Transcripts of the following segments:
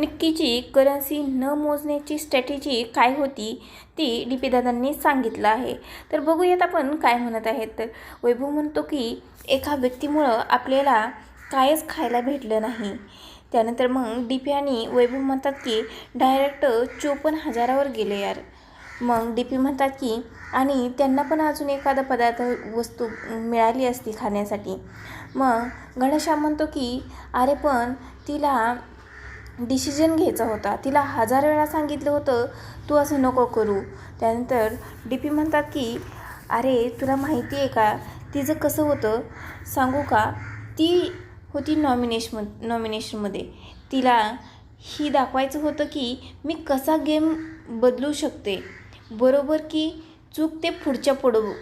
निक्कीची currency न मोजण्याची strategy काय होती ती डी पी दादांनी सांगितलं आहे. तर बघूयात आपण काय म्हणत आहेत. तर वैभव म्हणतो की एका व्यक्तीमुळं आपल्याला कायच खायला भेटलं नाही. त्यानंतर मग डी पी आणि वैभव म्हणतात की डायरेक्ट चोपन्न हजारावर गेले यार. मग डी पी म्हणतात की आणि त्यांना पण अजून एखादा पदार्थ वस्तू मिळाली असती खाण्यासाठी. मग घनश्याम म्हणतो की अरे पण तिला डिसिजन घ्यायचा होता. तिला हजार वेळा सांगितलं होतं तू असं नको करू. त्यानंतर डी पी म्हणतात की अरे तुला माहिती आहे का? तिचं कसं होतं? सांगू का? ती होती नॉमिनेशन नॉमिनेशनमध्ये तिला ही दाखवायचं होतं की मी कसा गेम बदलू शकते? बरोबर की चूक ते पुढच्या पुढं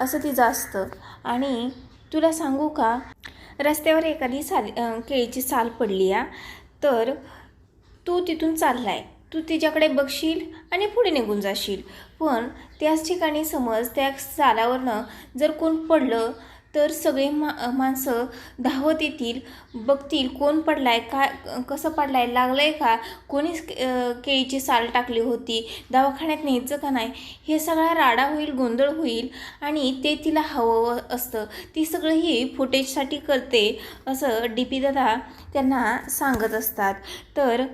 असं तिचं असतं. आणि तुला सांगू का? रस्त्यावर एखादी साल केळीची साल पडली या तर तू तिथून चालला आहे तू तिच्याकडे बघशील आणि पुढे निघून जाशील. पण त्याच ठिकाणी समज त्या सालावरनं जर कोण पडलं तर सगळे मा माणसं धावत येतील बघतील कोण पडलाय काय कसं पडलाय आहे का कोणी केळीची साल टाकली होती दवाखान्यात न्यायचं का नाही हे सगळा राडा होईल गोंधळ होईल आणि ते तिला हवं असतं. ती सगळं ही फुटेजसाठी करते असं डी पी दादा त्यांना सांगत असतात. तर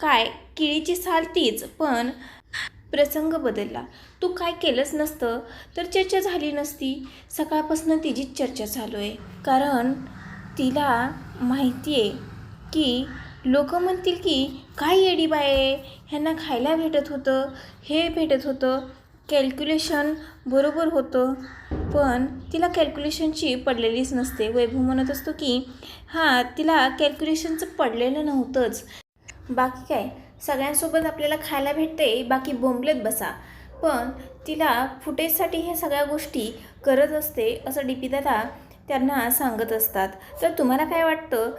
काय किळीची साल तीच पण प्रसंग बदलला. तू काय केलंच नसतं तर चर्चा झाली नसती. सकाळपासून तिचीच चर्चा चालू आहे कारण तिला माहिती आहे की लोक म्हणतील की काय येडी बाय आहे ह्यांना खायला भेटत होतं हे भेटत होतं कॅल्क्युलेशन बरोबर होतं. पण तिला कॅल्क्युलेशनची पडलेलीच नसते. वैभव म्हणत असतो की हां तिला कॅल्क्युलेशनचं पडलेलं नव्हतंच. बाकी काय? सगळ्यांसोबत आपल्याला खायला भेटते बाकी बोंबलेत बसा. पण तिला फुटेजसाठी हे सगळ्या गोष्टी करत असते असं डी पी दादा त्यांना सांगत असतात. तर तुम्हाला काय वाटतं?